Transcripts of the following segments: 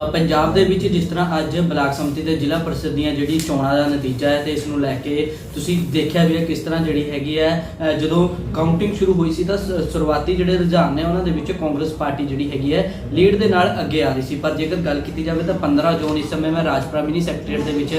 ਪੰਜਾਬ ਦੇ ਵਿੱਚ ਜਿਸ ਤਰ੍ਹਾਂ ਅੱਜ ਬਲਾਕ ਸਮਿਤੀ ਤੇ ਜ਼ਿਲ੍ਹਾ ਪਰਿਸ਼ਦ ਦੀਆਂ ਜਿਹੜੀ ਚੋਣਾਂ ਦਾ ਨਤੀਜਾ ਹੈ ਤੇ ਇਸ ਨੂੰ ਲੈ ਕੇ ਤੁਸੀਂ ਦੇਖਿਆ ਵੀ ਹੈ ਕਿਸ ਤਰ੍ਹਾਂ ਜਿਹੜੀ ਹੈਗੀ ਹੈ ਜਦੋਂ ਕਾਊਂਟਿੰਗ ਸ਼ੁਰੂ ਹੋਈ ਸੀ ਤਾਂ ਸ- ਸ਼ੁਰੂਆਤੀ ਜਿਹੜੇ ਰੁਝਾਨ ਨੇ ਉਹਨਾਂ ਦੇ ਵਿੱਚ ਕਾਂਗਰਸ ਪਾਰਟੀ ਜਿਹੜੀ ਹੈਗੀ ਹੈ, ਲੀਡ ਦੇ ਨਾਲ ਅੱਗੇ ਆ ਰਹੀ ਸੀ। ਪਰ ਜੇਕਰ ਗੱਲ ਕੀਤੀ ਜਾਵੇ ਤਾਂ 15 ਜ਼ੋਨ ਇਸ ਸਮੇਂ ਮੈਂ ਰਾਜਪੁਰਾ ਮਿਨੀ ਸੈਕਟਰੀਏਟ ਦੇ ਵਿੱਚ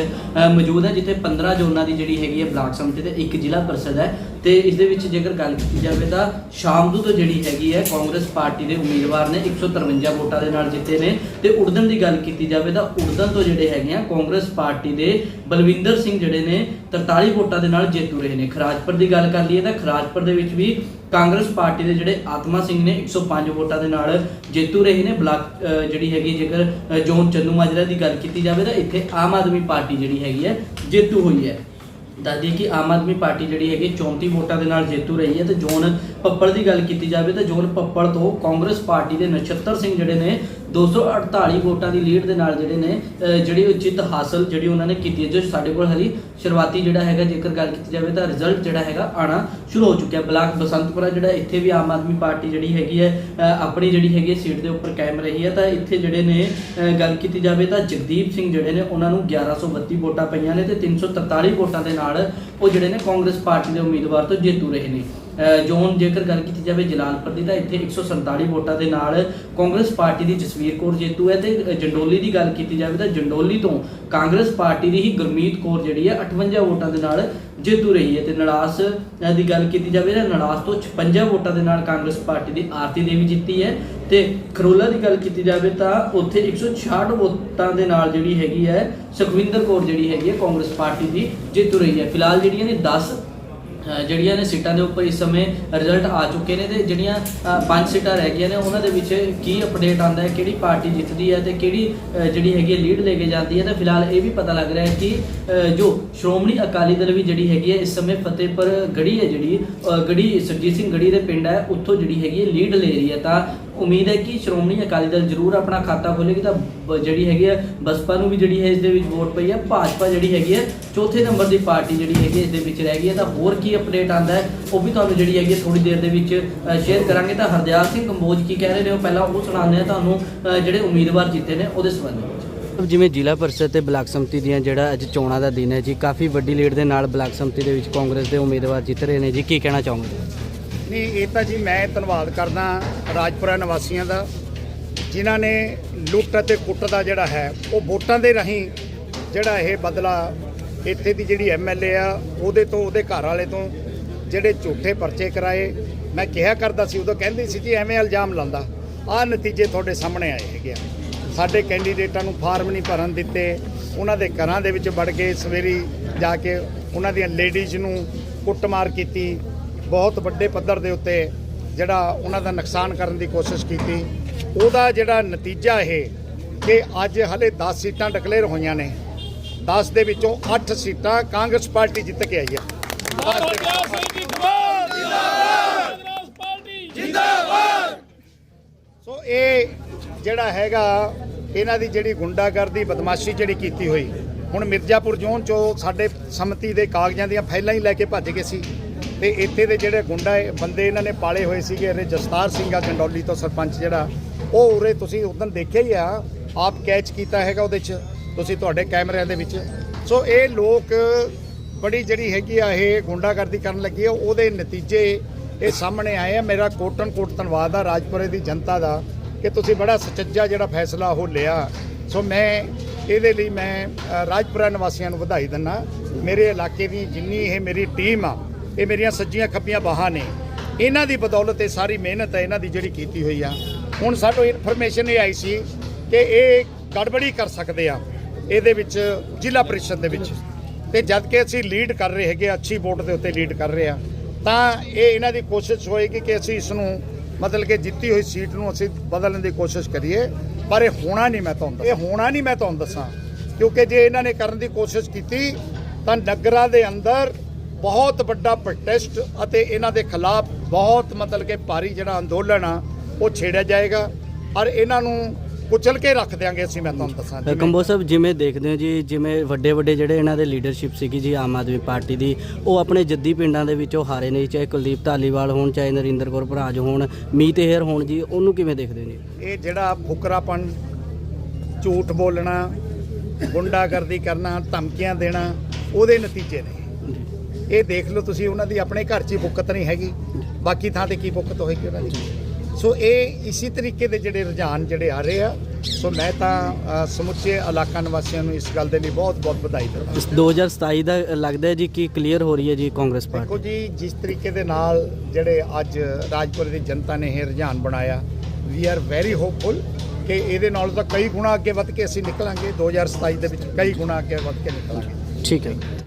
ਮੌਜੂਦ ਹਾਂ, ਜਿੱਥੇ 15 ਜ਼ੋਨਾਂ ਦੀ ਜਿਹੜੀ ਹੈਗੀ ਹੈ ਬਲਾਕ ਸਮਿਤੀ ਤੇ ਇੱਕ ਜ਼ਿਲ੍ਹਾ ਪਰਿਸ਼ਦ ਹੈ। ਤੇ ਇਸ ਦੇ ਵਿੱਚ ਜੇਕਰ ਗੱਲ ਕੀਤੀ ਜਾਵੇ ਤਾਂ ਸ਼ਾਮਦੂ ਤੋਂ ਜਿਹੜੀ ਹੈਗੀ ਹੈ ਕਾਂਗਰਸ ਪਾਰਟੀ ਦੇ ਉਮੀਦਵਾਰ ਨੇ 153 ਵੋਟਾਂ ਦੇ ਨਾਲ ਜਿੱਤੇ ਨੇ ਤੇ ਉੜਦਨ ਦੀ ਗੱਲ ਕੀਤੀ ਜਾਵੇ ਤਾਂ ਉੜਦਨ ਤੋਂ ਜਿਹੜੇ ਹੈਗੇ ਆ ਕਾਂਗਰਸ ਪਾਰਟੀ ਦੇ ਬਲਵਿੰਦਰ ਸਿੰਘ ਜਿਹੜੇ ਨੇ 43 ਵੋਟਾਂ ਦੇ ਨਾਲ ਜੇਤੂ ਰਹੇ ਨੇ। ਖਰਾਜਪੁਰ ਦੀ ਗੱਲ ਕਰ ਲਈਏ ਤਾਂ ਖਰਾਜਪੁਰ ਦੇ ਵਿੱਚ ਵੀ ਕਾਂਗਰਸ ਪਾਰਟੀ ਦੇ ਜਿਹੜੇ ਆਤਮਾ ਸਿੰਘ ਨੇ 105 ਵੋਟਾਂ ਦੇ ਨਾਲ ਜੇਤੂ ਰਹੇ ਨੇ। ਬਲਾਕ ਜਿਹੜੀ ਹੈਗੀ ਜੇਕਰ ਜੋਨ ਚੰਨੂ ਮਾਜਰਾ ਦੀ ਗੱਲ ਕੀਤੀ ਜਾਵੇ ਤਾਂ ਇੱਥੇ ਆਮ ਆਦਮੀ ਪਾਰਟੀ ਜਿਹੜੀ ਹੈਗੀ ਹੈ ਜੇਤੂ ਹੋਈ ਹੈ। ਦੱਸਦੀ ਕਿ ਆਮ ਆਦਮੀ ਪਾਰਟੀ ਜਿਹੜੀ ਹੈਗੀ 34 ਵੋਟਾਂ ਦੇ ਨਾਲ ਜੇਤੂ ਰਹੀ ਹੈ ਤੇ ਜੋਨ ਪੱਪੜ ਦੀ ਗੱਲ ਕੀਤੀ ਜਾਵੇ ਤਾਂ ਜੋਨ ਪੱਪੜ ਤੋਂ ਕਾਂਗਰਸ ਪਾਰਟੀ ਦੇ ਨਛੱਤਰ ਸਿੰਘ ਜਿਹੜੇ ਨੇ 248 ਵੋਟਾਂ ਦੀ ਲੀਡ ਦੇ ਨਾਲ ਜਿਹੜੇ ਨੇ ਜਿਹੜੀ ਉਹ ਜਿੱਤ ਹਾਸਲ ਜਿਹੜੀ ਉਹਨਾਂ ਨੇ ਕੀਤੀ ਹੈ, ਜੋ ਸਾਡੇ ਕੋਲ ਹਰੀ ਸ਼ੁਰੂਆਤੀ ਜਿਹੜਾ ਹੈਗਾ, ਜੇਕਰ ਗੱਲ ਕੀਤੀ ਜਾਵੇ ਤਾਂ ਰਿਜ਼ਲਟ ਜਿਹੜਾ ਹੈਗਾ, ਆਣਾ ਸ਼ੁਰੂ ਹੋ ਚੁੱਕਿਆ। ਬਲਾਕ ਬਸੰਤਪੁਰਾ ਜਿਹੜਾ ਇੱਥੇ ਵੀ ਆਮ ਆਦਮੀ ਪਾਰਟੀ ਜਿਹੜੀ ਹੈਗੀ ਹੈ ਆਪਣੀ ਜਿਹੜੀ ਹੈਗੀ ਹੈ ਸੀਟ ਦੇ ਉੱਪਰ ਕਾਇਮ ਰਹੀ ਹੈ। ਤਾਂ ਇੱਥੇ ਜਿਹੜੇ ਨੇ ਗੱਲ ਕੀਤੀ ਜਾਵੇ ਤਾਂ ਜਗਦੀਪ ਸਿੰਘ ਜਿਹੜੇ ਨੇ, ਉਹਨਾਂ ਨੂੰ 1132 ਵੋਟਾਂ ਪਈਆਂ ਨੇ ਤੇ 343 ਵੋਟਾਂ ਦੇ ਨਾਲ ਉਹ ਜਿਹੜੇ ਨੇ ਕਾਂਗਰਸ ਪਾਰਟੀ ਦੇ ਉਮੀਦਵਾਰ ਤੋਂ ਜੇਤੂ ਰਹੇ ਨੇ। ਜੋਨ ਜੇਕਰ ਗੱਲ ਕੀਤੀ ਜਾਵੇ ਜਲਾਲਪੁਰ ਦੀ, ਤਾਂ ਇੱਥੇ 147 ਵੋਟਾਂ ਦੇ ਨਾਲ ਕਾਂਗਰਸ ਪਾਰਟੀ ਦੀ ਜਸਵੀਰ ਕੌਰ ਜੇਤੂ ਹੈ ਤੇ ਜੰਡੋਲੀ ਦੀ ਗੱਲ ਕੀਤੀ ਜਾਵੇ ਤਾਂ ਜੰਡੋਲੀ ਤੋਂ ਕਾਂਗਰਸ ਪਾਰਟੀ ਦੀ ਹੀ ਗੁਰਮੀਤ ਕੌਰ ਜਿਹੜੀ ਹੈ 58 ਵੋਟਾਂ ਦੇ ਨਾਲ ਜੇਤੂ ਰਹੀ ਹੈ ਤੇ ਨੜਾਸ ਦੀ ਗੱਲ ਕੀਤੀ ਜਾਵੇ ਤਾਂ ਨੜਾਸ ਤੋਂ 56 ਵੋਟਾਂ ਦੇ ਨਾਲ ਕਾਂਗਰਸ ਪਾਰਟੀ ਦੀ ਆਰਤੀ ਦੇਵੀ ਜਿੱਤੀ ਹੈ ਤੇ ਖਰੋਲਾ ਦੀ ਗੱਲ ਕੀਤੀ ਜਾਵੇ ਤਾਂ ਉੱਥੇ 166 ਵੋਟਾਂ ਦੇ ਨਾਲ ਜਿਹੜੀ ਹੈਗੀ ਹੈ ਸੁਖਵਿੰਦਰ ਕੌਰ ਜਿਹੜੀ ਹੈਗੀ ਹੈ ਕਾਂਗਰਸ ਪਾਰਟੀ ਦੀ ਜੇਤੂ ਰਹੀ ਹੈ। ਫਿਲਹਾਲ ਜਿਹੜੀਆਂ ਨੇ 10 ਜਿਹੜੀਆਂ ਨੇ ਸੀਟਾਂ ਦੇ ਉੱਪਰ ਇਸ ਸਮੇਂ ਰਿਜ਼ਲਟ ਆ ਚੁੱਕੇ ਨੇ ਤੇ ਜਿਹੜੀਆਂ ਪੰਜ ਸੀਟਾਂ ਰਹਿ ਗਈਆਂ ਨੇ ਉਹਨਾਂ ਦੇ ਵਿੱਚ ਕੀ ਅਪਡੇਟ ਆਉਂਦਾ ਹੈ ਕਿਹੜੀ ਪਾਰਟੀ ਜਿੱਤਦੀ ਹੈ ਤੇ ਕਿਹੜੀ ਜਿਹੜੀ ਹੈਗੀ ਹੈ ਲੀਡ ਲੈ ਕੇ ਜਾਂਦੀ ਹੈ ਤਾਂ ਫਿਲਹਾਲ ਇਹ ਵੀ ਪਤਾ ਲੱਗ ਰਿਹਾ ਹੈ ਕਿ ਜੋ ਸ਼੍ਰੋਮਣੀ ਅਕਾਲੀ ਦਲ ਵੀ ਜਿਹੜੀ ਹੈਗੀ ਹੈ ਇਸ ਸਮੇਂ ਫਤਿਹਪੁਰ ਗੜੀ ਹੈ ਜਿਹੜੀ ਅ, ਗੜੀ ਸਰਜੀਤ ਸਿੰਘ ਗੜੀ ਦੇ ਪਿੰਡ ਹੈ ਉੱਥੋਂ ਜਿਹੜੀ ਹੈਗੀ ਹੈ ਲੀਡ ਲੈ ਰਹੀ ਹੈ ਤਾਂ ਉਮੀਦ ਹੈ ਕਿ ਸ਼੍ਰੋਮਣੀ ਅਕਾਲੀ ਦਲ ਜ਼ਰੂਰ ਆਪਣਾ ਖਾਤਾ ਖੋਲੇਗੀ ਤਾਂ ਬ- ਜਿਹੜੀ ਹੈਗੀ ਹੈ ਬਸਪਾ ਨੂੰ ਵੀ ਜਿਹੜੀ ਹੈ ਇਸ ਦੇ ਵਿੱਚ ਵੋਟ ਪਈ ਹੈ ਭਾਜਪਾ ਜਿਹੜੀ ਹੈਗੀ ਹੈ ਚੌਥੇ ਨੰਬਰ ਦੀ ਪਾਰਟੀ ਜਿਹੜੀ ਹੈਗੀ ਹੈ ਇਸ ਦੇ ਵਿੱਚ ਰਹਿ ਗਈ ਹੈ ਤਾਂ ਹੋਰ ਕੀ ਅਪਡੇਟ ਆਂਦਾ ਹੈ ਉਹ ਵੀ ਤੁਹਾਨੂੰ ਜਿਹੜੀ ਹੈਗੀ ਹੈ ਥੋੜੀ ਦੇਰ ਦੇ ਵਿੱਚ ਸ਼ੇਅਰ ਕਰਾਂਗੇ। ਤਾਂ ਹਰਦਿਆਲ ਸਿੰਘ ਕੰਬੋਜ ਕੀ ਕਹਿ ਰਹੇ ਨੇ ਉਹ ਪਹਿਲਾਂ ਉਹ ਸੁਣਾਉਂਦੇ ਆ ਤੁਹਾਨੂੰ ਅ, ਜਿਹੜੇ ਉਮੀਦਵਾਰ ਜਿੱਤੇ ਨੇ ਉਹਦੇ ਸੰਬੰਧ ਵਿੱਚ। ਜਿਵੇਂ ਜ਼ਿਲ੍ਹਾ ਪਰਿਸ਼ਦ ਤੇ ਬਲਾਕ ਸੰਮਤੀ ਦੀਆਂ ਜਿਹੜਾ ਅੱਜ ਚੋਣਾਂ ਦਾ ਦਿਨ ਹੈ ਜੀ ਕਾਫੀ ਵੱਡੀ ਲੀਡ ਦੇ ਨਾਲ ਬਲਾਕ ਸੰਮਤੀ ਦੇ ਵਿੱਚ ਕਾਂਗਰਸ ਦੇ ਉਮੀਦਵਾਰ ਜਿੱਤ ਰਹੇ ਨੇ ਜੀ। ਕੀ ਕਹਿਣਾ ਚਾਹੋਗੇ? ਨਹੀਂ, ਇਹ ਤਾਂ ਜੀ ਮੈਂ ਧੰਨਵਾਦ ਕਰਦਾ ਰਾਜਪੁਰਾ ਨਿਵਾਸੀਆਂ ਦਾ, ਜਿਨ੍ਹਾਂ ਨੇ ਲੁੱਟ ਅਤੇ ਕੁੱਟ ਦਾ ਜਿਹੜਾ ਹੈ, ਉਹ ਵੋਟਾਂ ਦੇ ਰਾਹੀਂ ਜਿਹੜਾ ਇਹ ਬਦਲਾ ਇੱਥੇ ਦੀ ਜਿਹੜੀ ਐਮਐਲਏ ਆ, ਉਹਦੇ ਤੋਂ, ਉਹਦੇ ਘਰ ਵਾਲੇ ਤੋਂ ਜਿਹੜੇ ਝੂਠੇ ਪਰਚੇ ਕਰਾਏ, ਮੈਂ ਕਿਹਾ ਕਰਦਾ ਸੀ, ਉਦੋਂ ਕਹਿੰਦੀ ਸੀ ਜੀ, ਐਵੇਂ ਇਲਜ਼ਾਮ ਲਾਉਂਦਾ। ਆਹ ਨਤੀਜੇ ਤੁਹਾਡੇ ਸਾਹਮਣੇ ਆਏ ਹੈਗੇ ਆ। ਸਾਡੇ ਕੈਂਡੀਡੇਟਾਂ ਨੂੰ ਫਾਰਮ ਨਹੀਂ ਭਰਨ ਦਿੱਤੇ, ਉਹਨਾਂ ਦੇ ਘਰਾਂ ਦੇ ਵਿੱਚ ਵੜ ਕੇ ਸਵੇਰੀ ਜਾ ਕੇ ਉਹਨਾਂ ਦੀਆਂ ਲੇਡੀਜ਼ ਨੂੰ ਕੁੱਟਮਾਰ ਕੀਤੀ ਬਹੁਤ ਵੱਡੇ ਪੱਧਰ ਦੇ ਉੱਤੇ ਜਿਹੜਾ ਉਹਨਾਂ ਦਾ ਨੁਕਸਾਨ ਕਰਨ ਦੀ ਕੋਸ਼ਿਸ਼ ਕੀਤੀ। ਉਹਦਾ ਜਿਹੜਾ ਨਤੀਜਾ ਇਹ ਕਿ ਅੱਜ ਹਲੇ 10 ਸੀਟਾਂ ਡਿਕਲੇਅਰ ਹੋਈਆਂ ਨੇ। 10 ਦੇ ਵਿੱਚੋਂ 8 ਸੀਟਾਂ ਕਾਂਗਰਸ ਪਾਰਟੀ ਜਿੱਤ ਕੇ ਆਈ ਹੈ। ਸੋ ਇਹ ਜਿਹੜਾ ਹੈਗਾ, ਇਹਨਾਂ ਦੀ ਜਿਹੜੀ ਗੁੰਡਾਗਰਦੀ, ਬਦਮਾਸ਼ੀ ਜਿਹੜੀ ਕੀਤੀ ਹੋਈ, ਹੁਣ ਮਿਰਜ਼ਾਪੁਰ ਜ਼ੋਨ ਚੋਂ ਸਾਡੇ ਸੰਮਤੀ ਦੇ ਕਾਗਜ਼ਾਂ ਦੀਆਂ ਫਾਈਲਾਂ ਹੀ ਲੈ ਕੇ ਭੱਜ ਗਏ ਸੀ। ਤੇ ਇੱਥੇ ਦੇ ਜਿਹੜੇ ਗੁੰਡਾ ਬੰਦੇ ਇਹਨਾਂ ਨੇ ਪਾਲੇ ਹੋਏ ਸੀਗੇ ਇਹਨੇ ਜਸਤਾਰ ਸਿੰਘ ਆ ਜੰਡੌਲੀ ਤੋਂ ਸਰਪੰਚ ਜਿਹੜਾ, ਉਹ ਉਰੇ ਤੁਸੀਂ ਉਦੋਂ ਦੇਖਿਆ ਹੀ ਆ, ਆਪ ਕੈਚ ਕੀਤਾ ਹੈਗਾ ਉਹਦੇ 'ਚ, ਤੁਸੀਂ ਤੁਹਾਡੇ ਕੈਮਰਿਆਂ ਦੇ ਵਿੱਚ। ਸੋ ਇਹ ਲੋਕ ਬੜੀ ਜਿਹੜੀ ਹੈਗੀ ਆ, ਇਹ ਗੁੰਡਾਗਰਦੀ ਕਰਨ ਲੱਗੀ ਆ, ਉਹਦੇ ਨਤੀਜੇ ਇਹ ਸਾਹਮਣੇ ਆਏ ਆ। ਮੇਰਾ ਕੋਟਨ ਕੋਟ ਧੰਨਵਾਦ ਆ ਰਾਜਪੁਰੇ ਦੀ ਜਨਤਾ ਦਾ ਕਿ ਤੁਸੀਂ ਬੜਾ ਸੁਚੱਜਾ ਜਿਹੜਾ ਫੈਸਲਾ ਉਹ ਲਿਆ। ਸੋ ਮੈਂ ਇਹਦੇ ਲਈ ਮੈਂ ਰਾਜਪੁਰਾ ਨਿਵਾਸੀਆਂ ਨੂੰ ਵਧਾਈ ਦਿੰਦਾ ਮੇਰੇ ਇਲਾਕੇ ਦੀ ਜਿੰਨੀ ਇਹ ਮੇਰੀ ਟੀਮ ਆ ਇਹ ਮੇਰੀਆਂ ਸੱਜੀਆਂ ਖੱਬੀਆਂ ਬਾਹਾਂ ਨੇ। ਇਹਨਾਂ ਦੀ ਬਦੌਲਤ ਇਹ ਸਾਰੀ ਮਿਹਨਤ ਹੈ, ਇਹਨਾਂ ਦੀ ਜਿਹੜੀ ਕੀਤੀ ਹੋਈ ਆ। ਹੁਣ ਸਾਨੂੰ ਇਨਫੋਰਮੇਸ਼ਨ ਇਹ ਆਈ ਸੀ ਕਿ ਇਹ ਗੜਬੜੀ ਕਰ ਸਕਦੇ ਆ ਇਹਦੇ ਵਿੱਚ, ਜ਼ਿਲ੍ਹਾ ਪ੍ਰੀਸ਼ਦ ਦੇ ਵਿੱਚ। ਤੇ ਜਦ ਕਿ ਅਸੀਂ ਲੀਡ ਕਰ ਰਹੇ ਹੈਗੇ ਅੱਛੀ ਵੋਟ ਦੇ ਉੱਤੇ ਲੀਡ ਕਰ ਰਹੇ ਆ। ਤਾਂ ਇਹ ਇਹਨਾਂ ਦੀ ਕੋਸ਼ਿਸ਼ ਹੋਏਗੀ ਕਿ ਅਸੀਂ ਇਸ ਨੂੰ ਮਤਲਬ ਕਿ ਜਿੱਤੀ ਹੋਈ ਸੀਟ ਨੂੰ ਅਸੀਂ ਬਦਲਣ ਦੀ ਕੋਸ਼ਿਸ਼ ਕਰੀਏ, ਪਰ ਇਹ ਹੋਣਾ ਨਹੀਂ ਮੈਂ ਤੁਹਾਨੂੰ ਇਹ ਹੋਣਾ ਨਹੀਂ ਮੈਂ ਤੁਹਾਨੂੰ ਦੱਸਾਂ, ਕਿਉਂਕਿ ਜੇ ਇਹਨਾਂ ਨੇ ਕਰਨ ਦੀ ਕੋਸ਼ਿਸ਼ ਕੀਤੀ, ਤਾਂ ਨਗਰਾਂ ਦੇ ਅੰਦਰ ਬਹੁਤ ਵੱਡਾ ਪ੍ਰੋਟੈਸਟ ਅਤੇ ਇਹਨਾਂ ਦੇ ਖਿਲਾਫ ਬਹੁਤ ਮਤਲਬ ਕਿ ਭਾਰੀ ਜਿਹੜਾ ਅੰਦੋਲਨ ਆ ਉਹ ਛੇੜਿਆ ਜਾਏਗਾ। ਔਰ ਇਹਨਾਂ ਨੂੰ ਕੁਚਲ ਕੇ ਰੱਖ ਦਿਆਂਗੇ ਅਸੀਂ ਮੈਂ ਤੁਹਾਨੂੰ ਦੱਸਾਂ ਜਿਵੇਂ- ਕੰਬੋ ਸਾਹਿਬ ਜਿਵੇਂ ਦੇਖਦੇ ਹੋ ਜੀ ਜਿਵੇਂ ਵੱਡੇ ਵੱਡੇ ਜਿਹੜੇ ਇਹਨਾਂ ਦੇ ਲੀਡਰਸ਼ਿਪ ਸੀਗੀ ਜੀ ਆਮ ਆਦਮੀ ਪਾਰਟੀ ਦੀ ਉਹ ਆਪਣੇ ਜੱਦੀ ਪਿੰਡਾਂ ਦੇ ਵਿੱਚੋਂ ਹਾਰੇ ਨੇ ਚਾਹੇ ਕੁਲਦੀਪ ਧਾਲੀਵਾਲ ਹੋਣ ਚਾਹੇ ਨਰਿੰਦਰ ਕੌਰ ਭਰਾਜ ਹੋਣ ਮੀਤ ਹੇਰ ਹੋਣ ਜੀ ਉਹਨੂੰ ਕਿਵੇਂ ਦੇਖਦੇ ਨੇ ਇਹ ਜਿਹੜਾ ਫੁਕਰਾਪਨ ਝੂਠ ਬੋਲਣਾ ਗੁੰਡਾਗਰਦੀ ਕਰਨਾ ਧਮਕੀਆਂ ਦੇਣਾ ਉਹਦੇ ਨਤੀਜੇ ਨੇ। ਇਹ ਦੇਖ ਲਓ ਤੁਸੀਂ ਉਹਨਾਂ ਦੀ ਆਪਣੇ ਘਰ 'ਚ ਹੀ ਬੁੱਕਤ ਨਹੀਂ ਹੈਗੀ। ਬਾਕੀ ਥਾਂ ਤੇ ਕੀ ਬੁੱਕਤ ਹੋਏਗੀ ਉਹਨਾਂ ਦੀ? ਸੋ ਇਹ ਇਸੇ ਤਰੀਕੇ ਦੇ ਜਿਹੜੇ ਰੁਝਾਨ ਜਿਹੜੇ ਆ ਰਹੇ ਆ ਸੋ ਮੈਂ ਤਾਂ ਸਮੁੱਚੇ ਇਲਾਕਾ ਨਿਵਾਸੀਆਂ ਨੂੰ ਇਸ ਗੱਲ ਦੇ ਲਈ ਬਹੁਤ ਬਹੁਤ ਵਧਾਈ ਦਿੰਦਾ ਇਸ 2027 ਦਾ ਲੱਗਦਾ ਹੈ ਜੀ ਕਿ ਕਲੀਅਰ ਹੋ ਰਹੀ ਹੈ ਜੀ ਕਾਂਗਰਸ ਪਾਰਟੀ। ਦੇਖੋ ਜੀ ਜਿਸ ਤਰੀਕੇ ਦੇ ਨਾਲ ਜਿਹੜੇ ਅੱਜ ਰਾਜਪੁਰ ਦੀ ਜਨਤਾ ਨੇ ਇਹ ਰੁਝਾਨ ਬਣਾਇਆ ਵੀ ਆਰ ਵੈਰੀ ਹੋਪਫੁਲ ਕਿ ਇਹਦੇ ਨਾਲ ਤਾਂ ਕਈ ਗੁਣਾ ਅੱਗੇ ਵੱਧ ਕੇ ਅਸੀਂ ਨਿਕਲਾਂਗੇ। 2027 ਦੇ ਵਿੱਚ ਕਈ ਗੁਣਾ ਅੱਗੇ ਵੱਧ ਕੇ ਨਿਕਲਾਂਗੇ। ਠੀਕ ਹੈ।